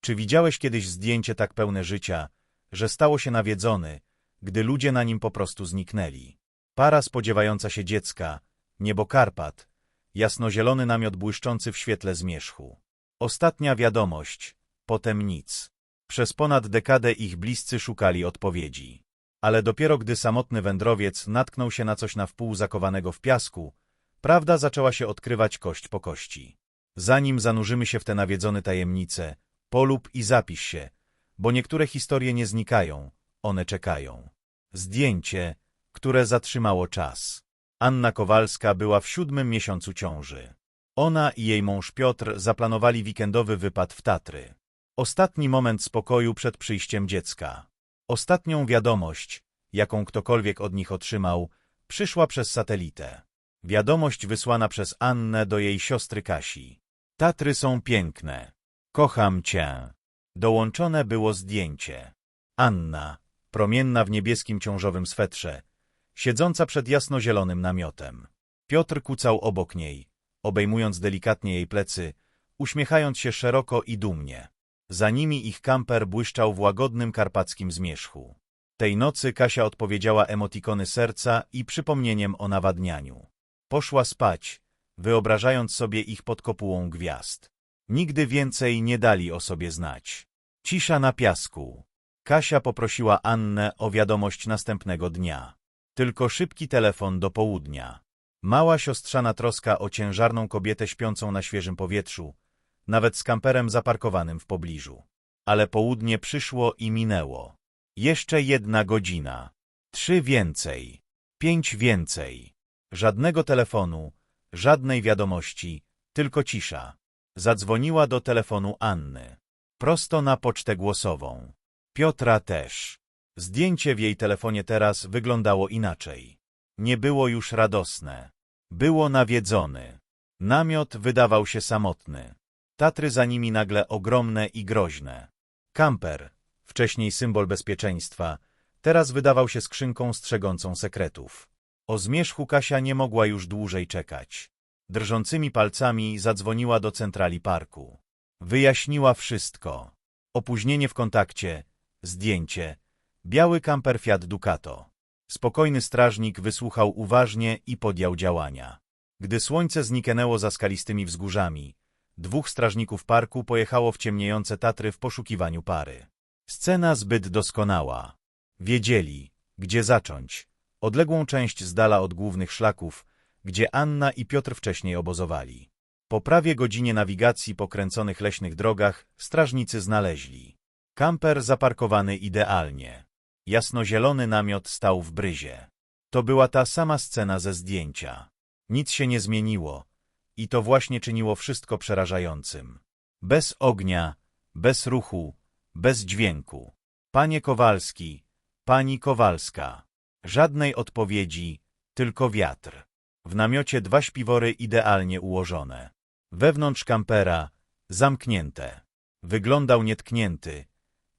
Czy widziałeś kiedyś zdjęcie tak pełne życia, że stało się nawiedzony, gdy ludzie na nim po prostu zniknęli? Para spodziewająca się dziecka, niebo Karpat, jasnozielony namiot błyszczący w świetle zmierzchu. Ostatnia wiadomość, potem nic. Przez ponad dekadę ich bliscy szukali odpowiedzi. Ale dopiero gdy samotny wędrowiec natknął się na coś na wpół zakowanego w piasku, prawda zaczęła się odkrywać kość po kości. Zanim zanurzymy się w te nawiedzone tajemnice, polub i zapisz się, bo niektóre historie nie znikają, one czekają. Zdjęcie, które zatrzymało czas. Anna Kowalska była w siódmym miesiącu ciąży. Ona i jej mąż Piotr zaplanowali weekendowy wypad w Tatry. Ostatni moment spokoju przed przyjściem dziecka. Ostatnią wiadomość, jaką ktokolwiek od nich otrzymał, przyszła przez satelitę. Wiadomość wysłana przez Annę do jej siostry Kasi. Tatry są piękne. Kocham cię. Dołączone było zdjęcie. Anna, promienna w niebieskim ciążowym swetrze, siedząca przed jasnozielonym namiotem. Piotr kucał obok niej, obejmując delikatnie jej plecy, uśmiechając się szeroko i dumnie. Za nimi ich kamper błyszczał w łagodnym karpackim zmierzchu. Tej nocy Kasia odpowiedziała emotikony serca i przypomnieniem o nawadnianiu. Poszła spać, wyobrażając sobie ich pod kopułą gwiazd. Nigdy więcej nie dali o sobie znać. Cisza na piasku. Kasia poprosiła Annę o wiadomość następnego dnia. Tylko szybki telefon do południa. Mała siostrzana troska o ciężarną kobietę śpiącą na świeżym powietrzu, nawet z kamperem zaparkowanym w pobliżu. Ale południe przyszło i minęło. Jeszcze jedna godzina. Trzy więcej. Pięć więcej. Żadnego telefonu, żadnej wiadomości, tylko cisza. Zadzwoniła do telefonu Anny. Prosto na pocztę głosową. Piotra też. Zdjęcie w jej telefonie teraz wyglądało inaczej. Nie było już radosne. Było nawiedzony. Namiot wydawał się samotny. Tatry za nimi nagle ogromne i groźne. Kamper, wcześniej symbol bezpieczeństwa, teraz wydawał się skrzynką strzegącą sekretów. O zmierzchu Kasia nie mogła już dłużej czekać. Drżącymi palcami zadzwoniła do centrali parku. Wyjaśniła wszystko. Opóźnienie w kontakcie, zdjęcie, biały kamper Fiat Ducato. Spokojny strażnik wysłuchał uważnie i podjął działania. Gdy słońce zniknęło za skalistymi wzgórzami, dwóch strażników parku pojechało w ciemniejące Tatry w poszukiwaniu pary. Scena zbyt doskonała. Wiedzieli, gdzie zacząć. Odległą część z dala od głównych szlaków, gdzie Anna i Piotr wcześniej obozowali. Po prawie godzinie nawigacji po kręconych leśnych drogach strażnicy znaleźli. Kamper zaparkowany idealnie. Jasnozielony namiot stał w bryzie. To była ta sama scena ze zdjęcia. Nic się nie zmieniło i to właśnie czyniło wszystko przerażającym. Bez ognia, bez ruchu, bez dźwięku. Panie Kowalski, pani Kowalska. Żadnej odpowiedzi, tylko wiatr. W namiocie dwa śpiwory idealnie ułożone. Wewnątrz kampera, zamknięte. Wyglądał nietknięty,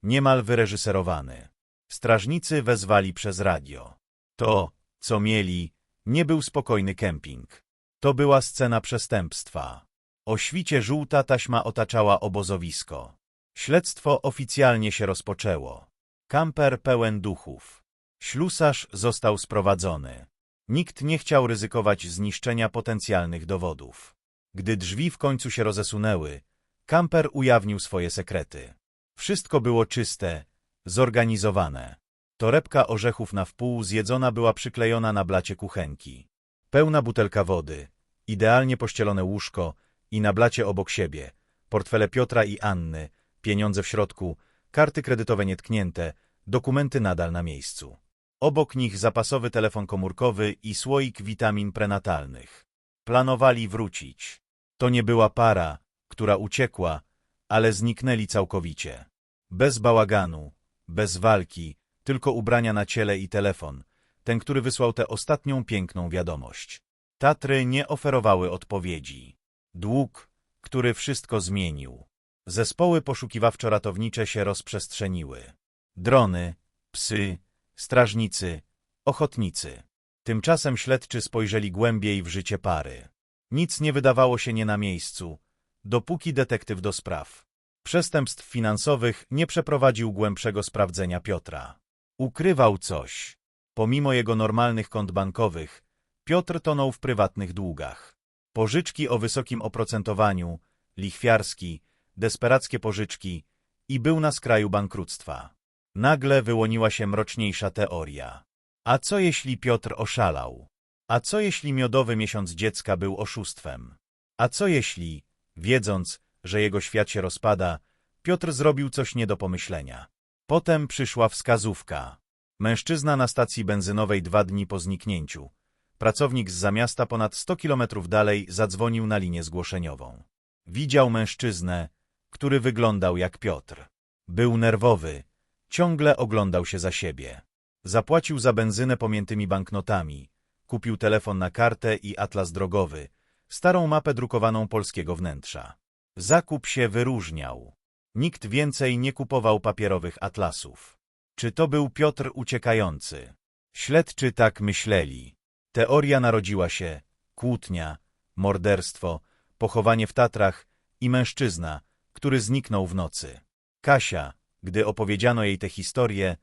niemal wyreżyserowany. Strażnicy wezwali przez radio. To, co mieli, nie był spokojny kemping. To była scena przestępstwa. O świcie żółta taśma otaczała obozowisko. Śledztwo oficjalnie się rozpoczęło. Kamper pełen duchów. Ślusarz został sprowadzony. Nikt nie chciał ryzykować zniszczenia potencjalnych dowodów. Gdy drzwi w końcu się rozesunęły, Kamper ujawnił swoje sekrety. Wszystko było czyste, zorganizowane. Torebka orzechów na wpół zjedzona była przyklejona na blacie kuchenki. Pełna butelka wody, idealnie pościelone łóżko i na blacie obok siebie, portfele Piotra i Anny, pieniądze w środku, karty kredytowe nietknięte, dokumenty nadal na miejscu. Obok nich zapasowy telefon komórkowy i słoik witamin prenatalnych. Planowali wrócić. To nie była para, która uciekła, ale zniknęli całkowicie. Bez bałaganu, bez walki, tylko ubrania na ciele i telefon, ten, który wysłał tę ostatnią piękną wiadomość. Tatry nie oferowały odpowiedzi. Dług, który wszystko zmienił. Zespoły poszukiwawczo-ratownicze się rozprzestrzeniły. Drony, psy, strażnicy, ochotnicy. Tymczasem śledczy spojrzeli głębiej w życie pary. Nic nie wydawało się nie na miejscu, dopóki detektyw do spraw przestępstw finansowych nie przeprowadził głębszego sprawdzenia Piotra. Ukrywał coś. Pomimo jego normalnych kont bankowych, Piotr tonął w prywatnych długach. Pożyczki o wysokim oprocentowaniu, lichwiarski, desperackie pożyczki i był na skraju bankructwa. Nagle wyłoniła się mroczniejsza teoria. A co jeśli Piotr oszalał? A co jeśli miodowy miesiąc dziecka był oszustwem? A co jeśli, wiedząc, że jego świat się rozpada, Piotr zrobił coś nie do pomyślenia? Potem przyszła wskazówka. Mężczyzna na stacji benzynowej dwa dni po zniknięciu. Pracownik z zamiasta ponad 100 kilometrów dalej zadzwonił na linię zgłoszeniową. Widział mężczyznę, który wyglądał jak Piotr. Był nerwowy, ciągle oglądał się za siebie. Zapłacił za benzynę pomiętymi banknotami, kupił telefon na kartę i atlas drogowy, starą mapę drukowaną polskiego wnętrza. Zakup się wyróżniał. Nikt więcej nie kupował papierowych atlasów. Czy to był Piotr uciekający? Śledczy tak myśleli. Teoria narodziła się, kłótnia, morderstwo, pochowanie w Tatrach i mężczyzna, który zniknął w nocy. Kasia, gdy opowiedziano jej tę historię,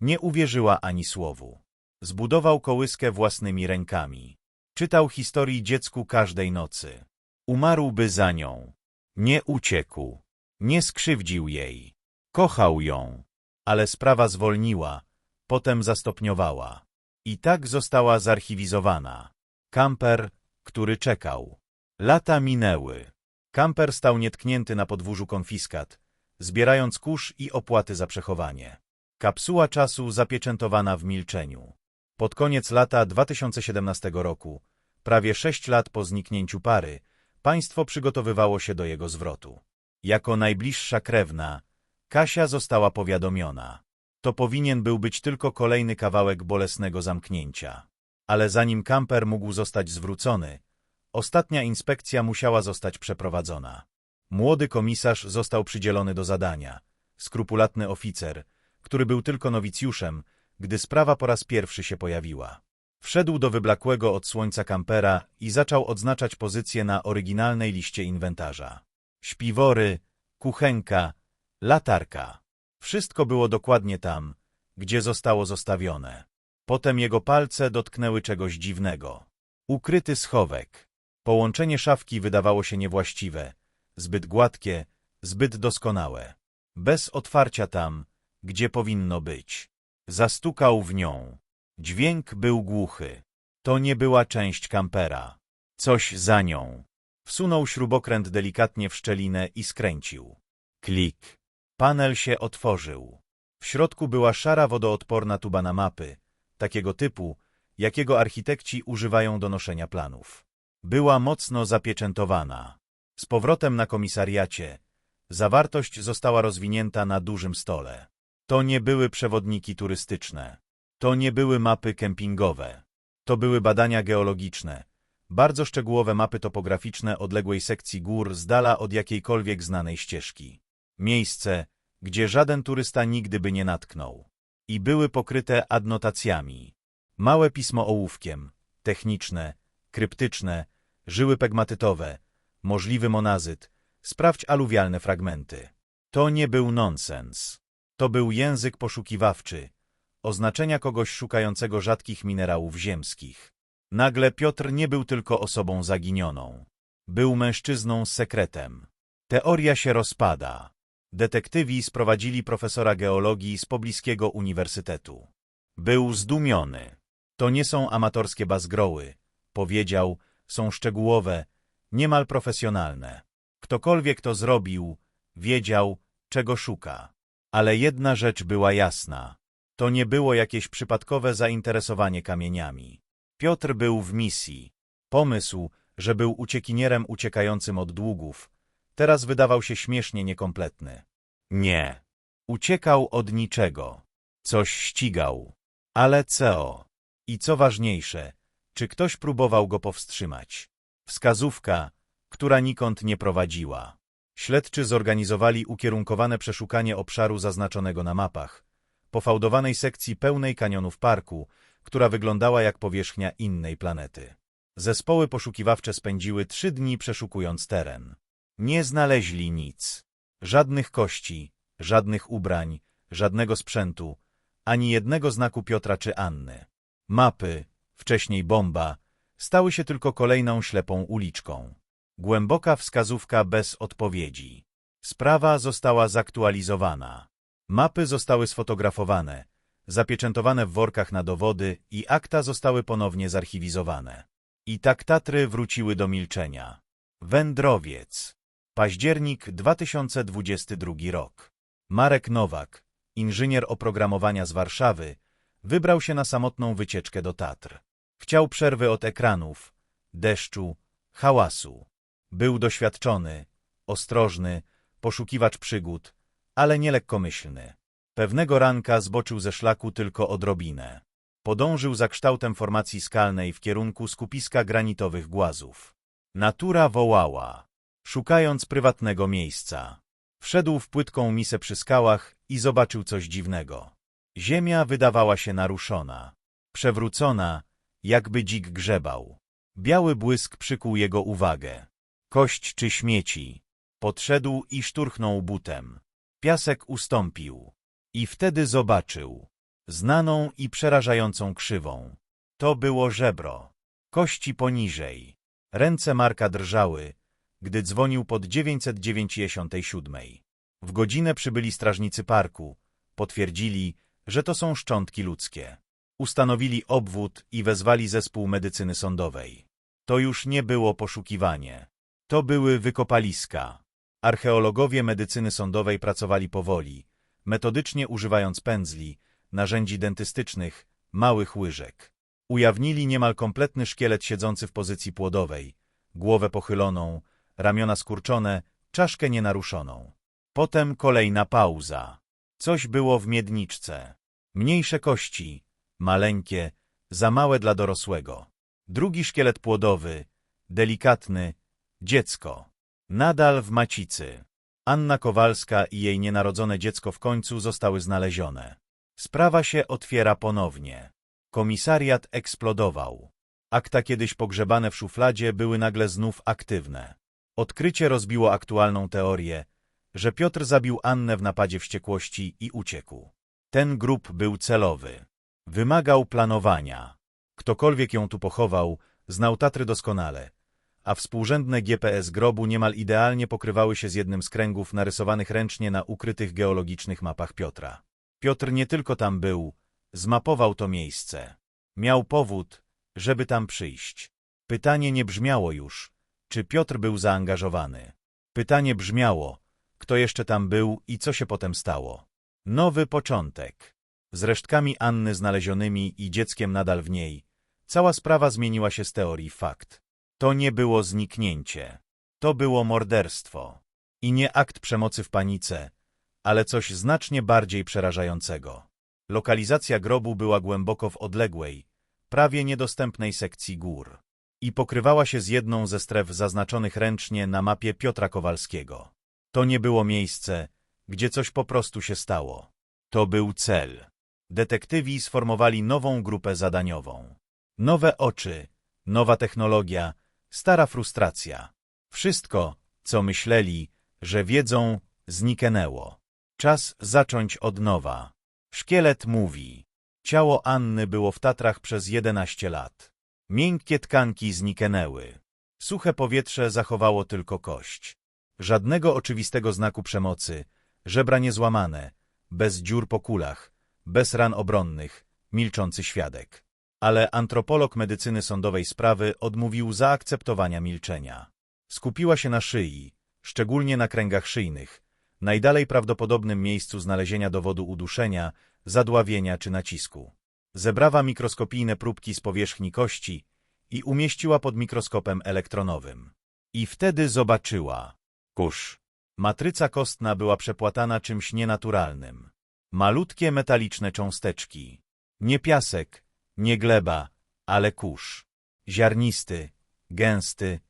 nie uwierzyła ani słowu. Zbudował kołyskę własnymi rękami. Czytał historii dziecku każdej nocy. Umarłby za nią. Nie uciekł. Nie skrzywdził jej. Kochał ją. Ale sprawa zwolniła, potem zastopniowała. I tak została zarchiwizowana. Kamper, który czekał. Lata minęły. Kamper stał nietknięty na podwórzu konfiskat, zbierając kurz i opłaty za przechowanie. Kapsuła czasu zapieczętowana w milczeniu. Pod koniec lata 2017 roku, prawie sześć lat po zniknięciu pary, państwo przygotowywało się do jego zwrotu. Jako najbliższa krewna, Kasia została powiadomiona. To powinien był być tylko kolejny kawałek bolesnego zamknięcia. Ale zanim kamper mógł zostać zwrócony, ostatnia inspekcja musiała zostać przeprowadzona. Młody komisarz został przydzielony do zadania. Skrupulatny oficer, który był tylko nowicjuszem, gdy sprawa po raz pierwszy się pojawiła. Wszedł do wyblakłego od słońca kampera i zaczął odznaczać pozycje na oryginalnej liście inwentarza. Śpiwory, kuchenka, latarka. Wszystko było dokładnie tam, gdzie zostało zostawione. Potem jego palce dotknęły czegoś dziwnego. Ukryty schowek. Połączenie szafki wydawało się niewłaściwe, zbyt gładkie, zbyt doskonałe. Bez otwarcia tam, gdzie powinno być. Zastukał w nią. Dźwięk był głuchy. To nie była część kampera. Coś za nią. Wsunął śrubokręt delikatnie w szczelinę i skręcił. Klik. Panel się otworzył. W środku była szara wodoodporna tuba na mapy, takiego typu, jakiego architekci używają do noszenia planów. Była mocno zapieczętowana. Z powrotem na komisariacie, zawartość została rozwinięta na dużym stole. To nie były przewodniki turystyczne. To nie były mapy kempingowe. To były badania geologiczne, bardzo szczegółowe mapy topograficzne odległej sekcji gór z dala od jakiejkolwiek znanej ścieżki. Miejsce, gdzie żaden turysta nigdy by nie natknął. I były pokryte adnotacjami. Małe pismo ołówkiem, techniczne, kryptyczne, żyły pegmatytowe, możliwy monazyt, sprawdź aluwialne fragmenty. To nie był nonsens. To był język poszukiwawczy, oznaczenia kogoś szukającego rzadkich minerałów ziemskich. Nagle Piotr nie był tylko osobą zaginioną. Był mężczyzną z sekretem. Teoria się rozpada. Detektywi sprowadzili profesora geologii z pobliskiego uniwersytetu. Był zdumiony. To nie są amatorskie bazgroły. Powiedział, są szczegółowe, niemal profesjonalne. Ktokolwiek to zrobił, wiedział, czego szuka. Ale jedna rzecz była jasna. To nie było jakieś przypadkowe zainteresowanie kamieniami. Piotr był w misji. Pomysł, że był uciekinierem uciekającym od długów, teraz wydawał się śmiesznie niekompletny. Nie. Uciekał od niczego. Coś ścigał. Ale co? I co ważniejsze, czy ktoś próbował go powstrzymać? Wskazówka, która nikąd nie prowadziła. Śledczy zorganizowali ukierunkowane przeszukanie obszaru zaznaczonego na mapach, pofałdowanej sekcji pełnej kanionów parku, która wyglądała jak powierzchnia innej planety. Zespoły poszukiwawcze spędziły trzy dni przeszukując teren. Nie znaleźli nic. Żadnych kości, żadnych ubrań, żadnego sprzętu, ani jednego znaku Piotra czy Anny. Mapy, wcześniej bomba, stały się tylko kolejną ślepą uliczką. Głęboka wskazówka bez odpowiedzi. Sprawa została zaktualizowana. Mapy zostały sfotografowane, zapieczętowane w workach na dowody i akta zostały ponownie zarchiwizowane. I tak Tatry wróciły do milczenia. Wędrowiec. Październik 2022 rok. Marek Nowak, inżynier oprogramowania z Warszawy, wybrał się na samotną wycieczkę do Tatr. Chciał przerwy od ekranów, deszczu, hałasu. Był doświadczony, ostrożny, poszukiwacz przygód, ale nie lekkomyślny. Pewnego ranka zboczył ze szlaku tylko odrobinę. Podążył za kształtem formacji skalnej w kierunku skupiska granitowych głazów. Natura wołała, szukając prywatnego miejsca. Wszedł w płytką misę przy skałach i zobaczył coś dziwnego. Ziemia wydawała się naruszona, przewrócona, jakby dzik grzebał. Biały błysk przykuł jego uwagę. Kość czy śmieci. Podszedł i szturchnął butem. Piasek ustąpił. I wtedy zobaczył znaną i przerażającą krzywą. To było żebro. Kości poniżej. Ręce Marka drżały, gdy dzwonił pod 997. W godzinę przybyli strażnicy parku. Potwierdzili, że to są szczątki ludzkie. Ustanowili obwód i wezwali zespół medycyny sądowej. To już nie było poszukiwanie. To były wykopaliska. Archeologowie medycyny sądowej pracowali powoli, metodycznie używając pędzli, narzędzi dentystycznych, małych łyżek. Ujawnili niemal kompletny szkielet siedzący w pozycji płodowej, głowę pochyloną, ramiona skurczone, czaszkę nienaruszoną. Potem kolejna pauza. Coś było w miedniczce. Mniejsze kości, maleńkie, za małe dla dorosłego. Drugi szkielet płodowy, delikatny, dziecko. Nadal w macicy. Anna Kowalska i jej nienarodzone dziecko w końcu zostały znalezione. Sprawa się otwiera ponownie. Komisariat eksplodował. Akta kiedyś pogrzebane w szufladzie były nagle znów aktywne. Odkrycie rozbiło aktualną teorię, że Piotr zabił Annę w napadzie wściekłości i uciekł. Ten grób był celowy. Wymagał planowania. Ktokolwiek ją tu pochował, znał Tatry doskonale, a współrzędne GPS grobu niemal idealnie pokrywały się z jednym z kręgów narysowanych ręcznie na ukrytych geologicznych mapach Piotra. Piotr nie tylko tam był, zmapował to miejsce. Miał powód, żeby tam przyjść. Pytanie nie brzmiało już, czy Piotr był zaangażowany. Pytanie brzmiało, kto jeszcze tam był i co się potem stało. Nowy początek. Z resztkami Anny znalezionymi i dzieckiem nadal w niej, cała sprawa zmieniła się z teorii fakt. To nie było zniknięcie. To było morderstwo. I nie akt przemocy w panice, ale coś znacznie bardziej przerażającego. Lokalizacja grobu była głęboko w odległej, prawie niedostępnej sekcji gór i pokrywała się z jedną ze stref zaznaczonych ręcznie na mapie Piotra Kowalskiego. To nie było miejsce, gdzie coś po prostu się stało. To był cel. Detektywi sformowali nową grupę zadaniową. Nowe oczy, nowa technologia, stara frustracja. Wszystko, co myśleli, że wiedzą, zniknęło. Czas zacząć od nowa. Szkielet mówi. Ciało Anny było w Tatrach przez jedenaście lat. Miękkie tkanki zniknęły. Suche powietrze zachowało tylko kość. Żadnego oczywistego znaku przemocy, żebra niezłamane, bez dziur po kulach, bez ran obronnych, milczący świadek. Ale antropolog medycyny sądowej sprawy odmówił zaakceptowania milczenia. Skupiła się na szyi, szczególnie na kręgach szyjnych, najdalej prawdopodobnym miejscu znalezienia dowodu uduszenia, zadławienia czy nacisku. Zebrała mikroskopijne próbki z powierzchni kości i umieściła pod mikroskopem elektronowym. I wtedy zobaczyła. Kurz. Matryca kostna była przepłatana czymś nienaturalnym. Malutkie metaliczne cząsteczki. Nie piasek, nie gleba, ale kurz. Ziarnisty, gęsty,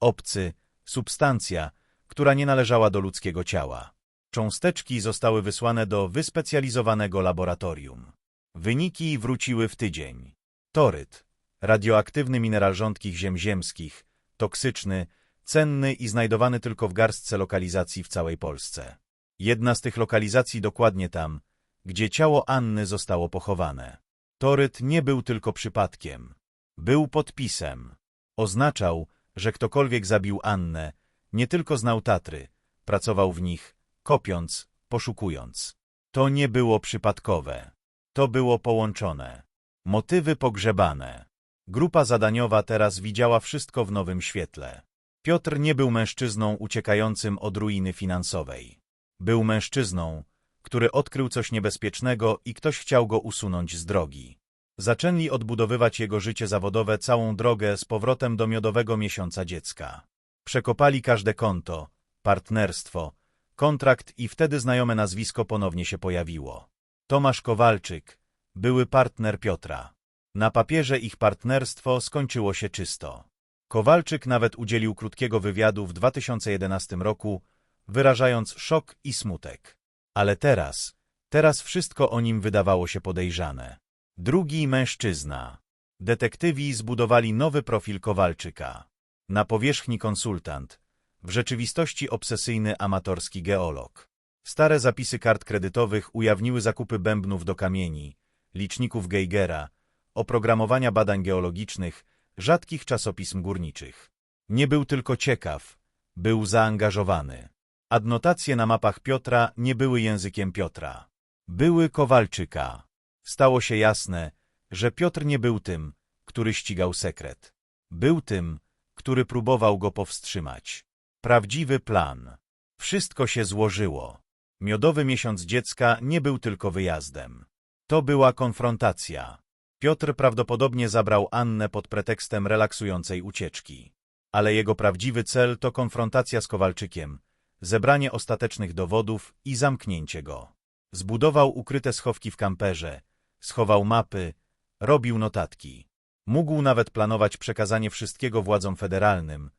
obcy, substancja, która nie należała do ludzkiego ciała. Cząsteczki zostały wysłane do wyspecjalizowanego laboratorium. Wyniki wróciły w tydzień. Toryt, radioaktywny mineral rządkich ziem ziemskich, toksyczny, cenny i znajdowany tylko w garstce lokalizacji w całej Polsce. Jedna z tych lokalizacji dokładnie tam, gdzie ciało Anny zostało pochowane. Toryt nie był tylko przypadkiem. Był podpisem. Oznaczał, że ktokolwiek zabił Annę, nie tylko znał Tatry, pracował w nich, kopiąc, poszukując. To nie było przypadkowe. To było połączone. Motywy pogrzebane. Grupa zadaniowa teraz widziała wszystko w nowym świetle. Piotr nie był mężczyzną uciekającym od ruiny finansowej. Był mężczyzną, który odkrył coś niebezpiecznego i ktoś chciał go usunąć z drogi. Zaczęli odbudowywać jego życie zawodowe całą drogę z powrotem do miodowego miesiąca dziecka. Przekopali każde konto, partnerstwo, kontrakt i wtedy znajome nazwisko ponownie się pojawiło. Tomasz Kowalczyk, były partner Piotra. Na papierze ich partnerstwo skończyło się czysto. Kowalczyk nawet udzielił krótkiego wywiadu w 2011 roku, wyrażając szok i smutek. Ale teraz, teraz wszystko o nim wydawało się podejrzane. Drugi mężczyzna. Detektywi zbudowali nowy profil Kowalczyka. Na powierzchni konsultant, w rzeczywistości obsesyjny amatorski geolog. Stare zapisy kart kredytowych ujawniły zakupy bębnów do kamieni, liczników Geigera, oprogramowania badań geologicznych, rzadkich czasopism górniczych. Nie był tylko ciekaw, był zaangażowany. Adnotacje na mapach Piotra nie były językiem Piotra. Były Kowalczyka. Stało się jasne, że Piotr nie był tym, który ścigał sekret. Był tym, który próbował go powstrzymać. Prawdziwy plan. Wszystko się złożyło. Miodowy miesiąc dziecka nie był tylko wyjazdem. To była konfrontacja. Piotr prawdopodobnie zabrał Annę pod pretekstem relaksującej ucieczki. Ale jego prawdziwy cel to konfrontacja z Kowalczykiem, zebranie ostatecznych dowodów i zamknięcie go. Zbudował ukryte schowki w kamperze, schował mapy, robił notatki. Mógł nawet planować przekazanie wszystkiego władzom federalnym,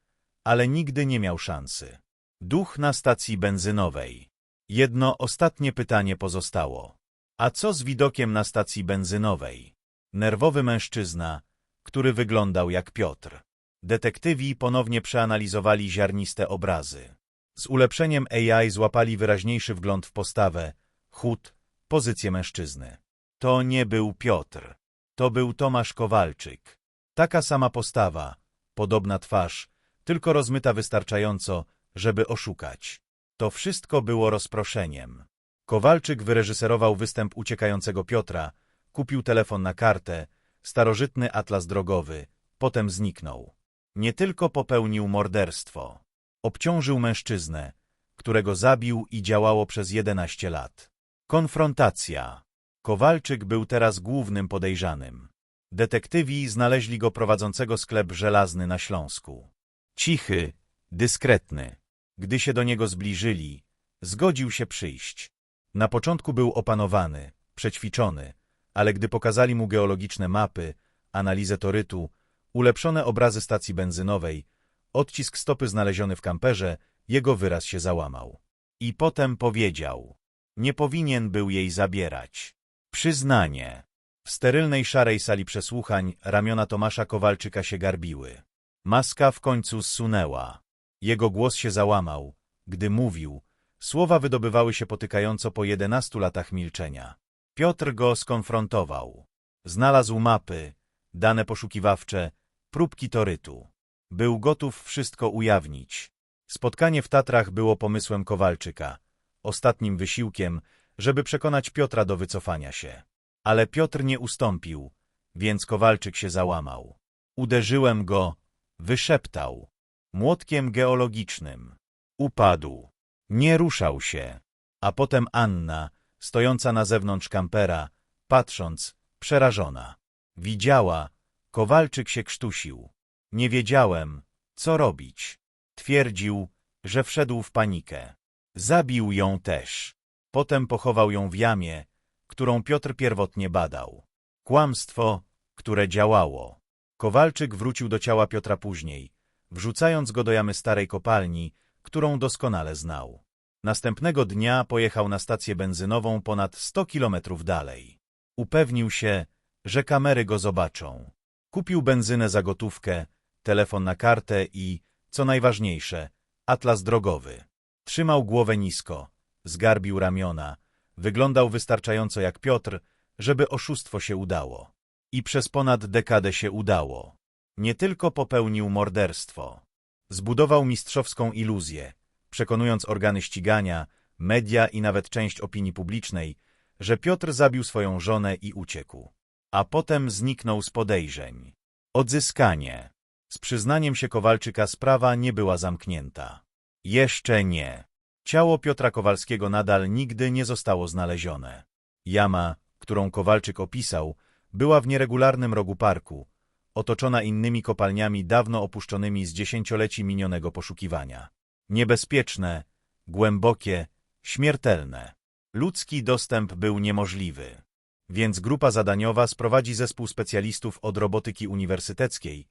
ale nigdy nie miał szansy. Duch na stacji benzynowej. Jedno ostatnie pytanie pozostało. A co z widokiem na stacji benzynowej? Nerwowy mężczyzna, który wyglądał jak Piotr. Detektywi ponownie przeanalizowali ziarniste obrazy. Z ulepszeniem AI złapali wyraźniejszy wgląd w postawę, chód, pozycję mężczyzny. To nie był Piotr. To był Tomasz Kowalczyk. Taka sama postawa, podobna twarz, tylko rozmyta wystarczająco, żeby oszukać. To wszystko było rozproszeniem. Kowalczyk wyreżyserował występ uciekającego Piotra, kupił telefon na kartę, starożytny atlas drogowy, potem zniknął. Nie tylko popełnił morderstwo. Obciążył mężczyznę, którego zabił i działało przez 11 lat. Konfrontacja. Kowalczyk był teraz głównym podejrzanym. Detektywi znaleźli go prowadzącego sklep żelazny na Śląsku. Cichy, dyskretny. Gdy się do niego zbliżyli, zgodził się przyjść. Na początku był opanowany, przećwiczony, ale gdy pokazali mu geologiczne mapy, analizę torytu, ulepszone obrazy stacji benzynowej, odcisk stopy znaleziony w kamperze, jego wyraz się załamał. I potem powiedział, nie powinien był jej zabierać. Przyznanie. W sterylnej szarej sali przesłuchań ramiona Tomasza Kowalczyka się garbiły. Maska w końcu zsunęła. Jego głos się załamał. Gdy mówił, słowa wydobywały się potykająco po jedenastu latach milczenia. Piotr go skonfrontował. Znalazł mapy, dane poszukiwawcze, próbki torytu. Był gotów wszystko ujawnić. Spotkanie w Tatrach było pomysłem Kowalczyka, ostatnim wysiłkiem, żeby przekonać Piotra do wycofania się. Ale Piotr nie ustąpił, więc Kowalczyk się załamał. Uderzyłem go, wyszeptał. Młotkiem geologicznym. Upadł. Nie ruszał się. A potem Anna, stojąca na zewnątrz kampera, patrząc, przerażona. Widziała, Kowalczyk się krztusił. Nie wiedziałem, co robić. Twierdził, że wszedł w panikę. Zabił ją też. Potem pochował ją w jamie, którą Piotr pierwotnie badał. Kłamstwo, które działało. Kowalczyk wrócił do ciała Piotra później, wrzucając go do jamy starej kopalni, którą doskonale znał. Następnego dnia pojechał na stację benzynową ponad 100 kilometrów dalej. Upewnił się, że kamery go zobaczą. Kupił benzynę za gotówkę, telefon na kartę i, co najważniejsze, atlas drogowy. Trzymał głowę nisko, zgarbił ramiona, wyglądał wystarczająco jak Piotr, żeby oszustwo się udało. I przez ponad dekadę się udało. Nie tylko popełnił morderstwo. Zbudował mistrzowską iluzję, przekonując organy ścigania, media i nawet część opinii publicznej, że Piotr zabił swoją żonę i uciekł. A potem zniknął z podejrzeń. Odzyskanie. Z przyznaniem się Kowalczyka sprawa nie była zamknięta. Jeszcze nie. Ciało Piotra Kowalskiego nadal nigdy nie zostało znalezione. Jama, którą Kowalczyk opisał, była w nieregularnym rogu parku, otoczona innymi kopalniami dawno opuszczonymi z dziesięcioleci minionego poszukiwania. Niebezpieczne, głębokie, śmiertelne. Ludzki dostęp był niemożliwy. Więc grupa zadaniowa sprowadzi zespół specjalistów od robotyki uniwersyteckiej,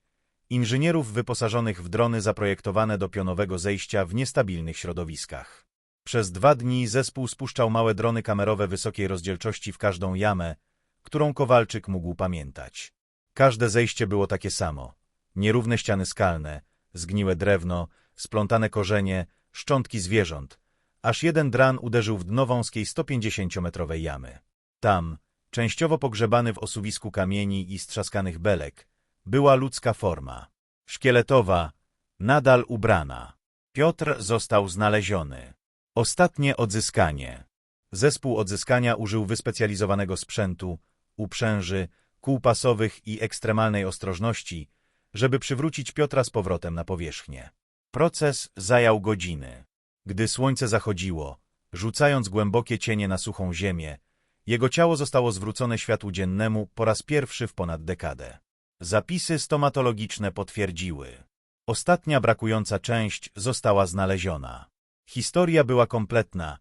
inżynierów wyposażonych w drony zaprojektowane do pionowego zejścia w niestabilnych środowiskach. Przez dwa dni zespół spuszczał małe drony kamerowe wysokiej rozdzielczości w każdą jamę, którą Kowalczyk mógł pamiętać. Każde zejście było takie samo. Nierówne ściany skalne, zgniłe drewno, splątane korzenie, szczątki zwierząt, aż jeden dran uderzył w dno wąskiej 150-metrowej jamy. Tam, częściowo pogrzebany w osuwisku kamieni i strzaskanych belek, była ludzka forma. Szkieletowa, nadal ubrana. Piotr został znaleziony. Ostatnie odzyskanie. Zespół odzyskania użył wyspecjalizowanego sprzętu, uprzęży, kół pasowych i ekstremalnej ostrożności, żeby przywrócić Piotra z powrotem na powierzchnię. Proces zajął godziny. Gdy słońce zachodziło, rzucając głębokie cienie na suchą ziemię, jego ciało zostało zwrócone światłu dziennemu po raz pierwszy w ponad dekadę. Zapisy stomatologiczne potwierdziły. Ostatnia brakująca część została znaleziona. Historia była kompletna,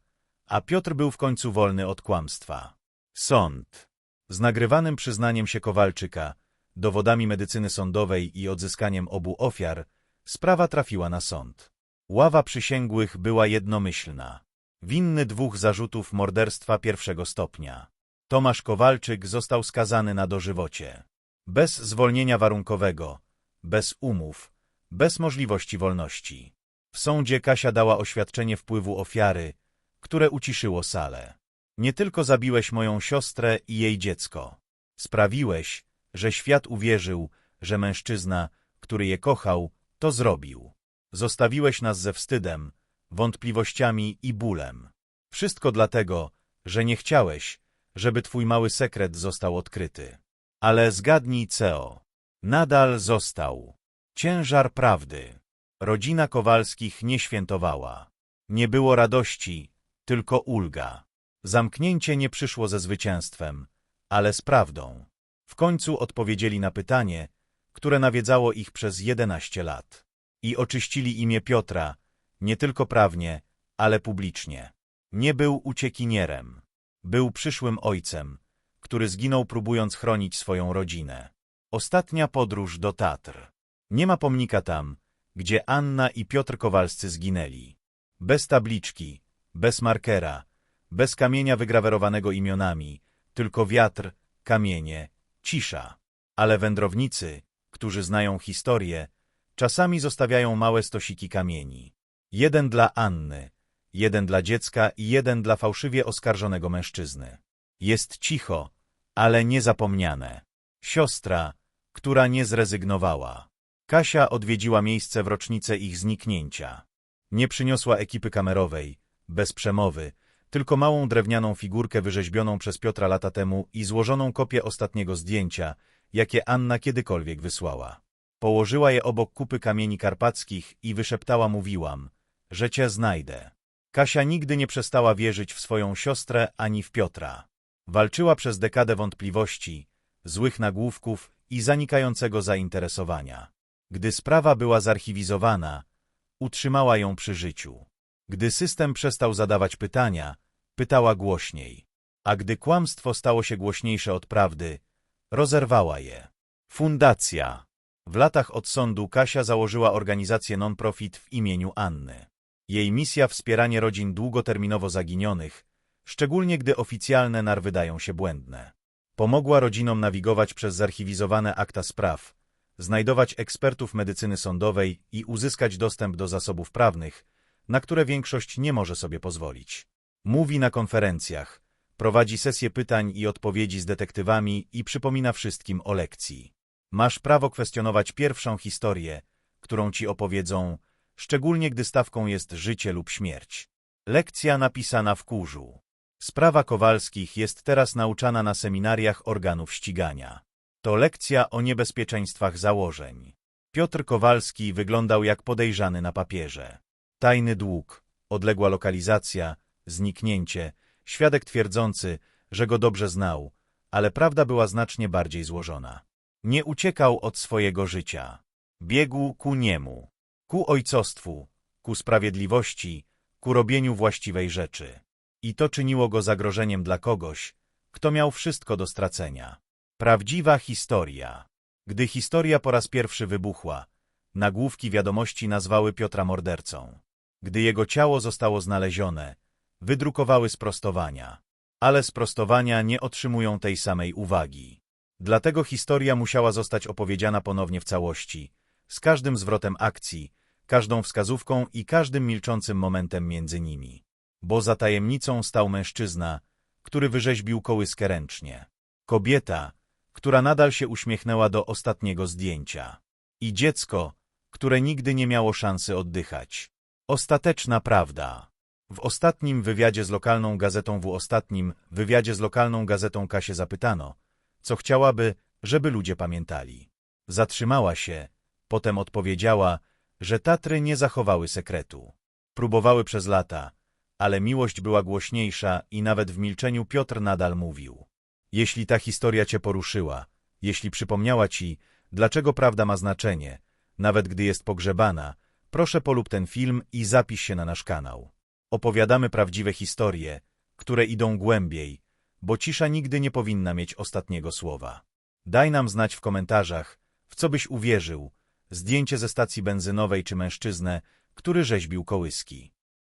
a Piotr był w końcu wolny od kłamstwa. Sąd. Z nagrywanym przyznaniem się Kowalczyka, dowodami medycyny sądowej i odzyskaniem obu ofiar, sprawa trafiła na sąd. Ława przysięgłych była jednomyślna. Winny dwóch zarzutów morderstwa pierwszego stopnia. Tomasz Kowalczyk został skazany na dożywocie. Bez zwolnienia warunkowego, bez umów, bez możliwości wolności. W sądzie Kasia dała oświadczenie wpływu ofiary, które uciszyło salę. Nie tylko zabiłeś moją siostrę i jej dziecko. Sprawiłeś, że świat uwierzył, że mężczyzna, który je kochał, to zrobił. Zostawiłeś nas ze wstydem, wątpliwościami i bólem. Wszystko dlatego, że nie chciałeś, żeby twój mały sekret został odkryty. Ale zgadnij, Ceo, nadal został. Ciężar prawdy. Rodzina Kowalskich nie świętowała. Nie było radości, tylko ulga. Zamknięcie nie przyszło ze zwycięstwem, ale z prawdą. W końcu odpowiedzieli na pytanie, które nawiedzało ich przez jedenaście lat. I oczyścili imię Piotra, nie tylko prawnie, ale publicznie. Nie był uciekinierem. Był przyszłym ojcem, który zginął próbując chronić swoją rodzinę. Ostatnia podróż do Tatr. Nie ma pomnika tam, gdzie Anna i Piotr Kowalscy zginęli. Bez tabliczki, bez markera, bez kamienia wygrawerowanego imionami, tylko wiatr, kamienie, cisza. Ale wędrownicy, którzy znają historię, czasami zostawiają małe stosiki kamieni. Jeden dla Anny, jeden dla dziecka i jeden dla fałszywie oskarżonego mężczyzny. Jest cicho, ale niezapomniane. Siostra, która nie zrezygnowała. Kasia odwiedziła miejsce w rocznicę ich zniknięcia. Nie przyniosła ekipy kamerowej, bez przemowy, tylko małą drewnianą figurkę wyrzeźbioną przez Piotra lata temu i złożoną kopię ostatniego zdjęcia, jakie Anna kiedykolwiek wysłała. Położyła je obok kupy kamieni karpackich i wyszeptała mówiłam, że cię znajdę. Kasia nigdy nie przestała wierzyć w swoją siostrę ani w Piotra. Walczyła przez dekadę wątpliwości, złych nagłówków i zanikającego zainteresowania. Gdy sprawa była zarchiwizowana, utrzymała ją przy życiu. Gdy system przestał zadawać pytania, pytała głośniej. A gdy kłamstwo stało się głośniejsze od prawdy, rozerwała je. Fundacja. W latach od sądu Kasia założyła organizację non-profit w imieniu Anny. Jej misja wspieranie rodzin długoterminowo zaginionych, szczególnie gdy oficjalne nar wydają się błędne. Pomogła rodzinom nawigować przez zarchiwizowane akta spraw, znajdować ekspertów medycyny sądowej i uzyskać dostęp do zasobów prawnych, na które większość nie może sobie pozwolić. Mówi na konferencjach, prowadzi sesje pytań i odpowiedzi z detektywami i przypomina wszystkim o lekcji. Masz prawo kwestionować pierwszą historię, którą ci opowiedzą, szczególnie gdy stawką jest życie lub śmierć. Lekcja napisana w kurzu. Sprawa Kowalskich jest teraz nauczana na seminariach organów ścigania. To lekcja o niebezpieczeństwach założeń. Piotr Kowalski wyglądał jak podejrzany na papierze. Tajny dług, odległa lokalizacja, zniknięcie, świadek twierdzący, że go dobrze znał, ale prawda była znacznie bardziej złożona. Nie uciekał od swojego życia. Biegł ku niemu, ku ojcostwu, ku sprawiedliwości, ku robieniu właściwej rzeczy. I to czyniło go zagrożeniem dla kogoś, kto miał wszystko do stracenia. Prawdziwa historia. Gdy historia po raz pierwszy wybuchła, nagłówki wiadomości nazwały Piotra mordercą. Gdy jego ciało zostało znalezione, wydrukowały sprostowania. Ale sprostowania nie otrzymują tej samej uwagi. Dlatego historia musiała zostać opowiedziana ponownie w całości, z każdym zwrotem akcji, każdą wskazówką i każdym milczącym momentem między nimi. Bo za tajemnicą stał mężczyzna, który wyrzeźbił kołyskę ręcznie. Kobieta, która nadal się uśmiechnęła do ostatniego zdjęcia. I dziecko, które nigdy nie miało szansy oddychać. Ostateczna prawda. W ostatnim wywiadzie z lokalną gazetą w ostatnim wywiadzie z lokalną gazetą Kasie zapytano, co chciałaby, żeby ludzie pamiętali. Zatrzymała się, potem odpowiedziała, że Tatry nie zachowały sekretu. Próbowały przez lata, ale miłość była głośniejsza i nawet w milczeniu Piotr nadal mówił. Jeśli ta historia cię poruszyła, jeśli przypomniała ci, dlaczego prawda ma znaczenie, nawet gdy jest pogrzebana, proszę polub ten film i zapisz się na nasz kanał. Opowiadamy prawdziwe historie, które idą głębiej, bo cisza nigdy nie powinna mieć ostatniego słowa. Daj nam znać w komentarzach, w co byś uwierzył, zdjęcie ze stacji benzynowej czy mężczyznę, który rzeźbił kołyski.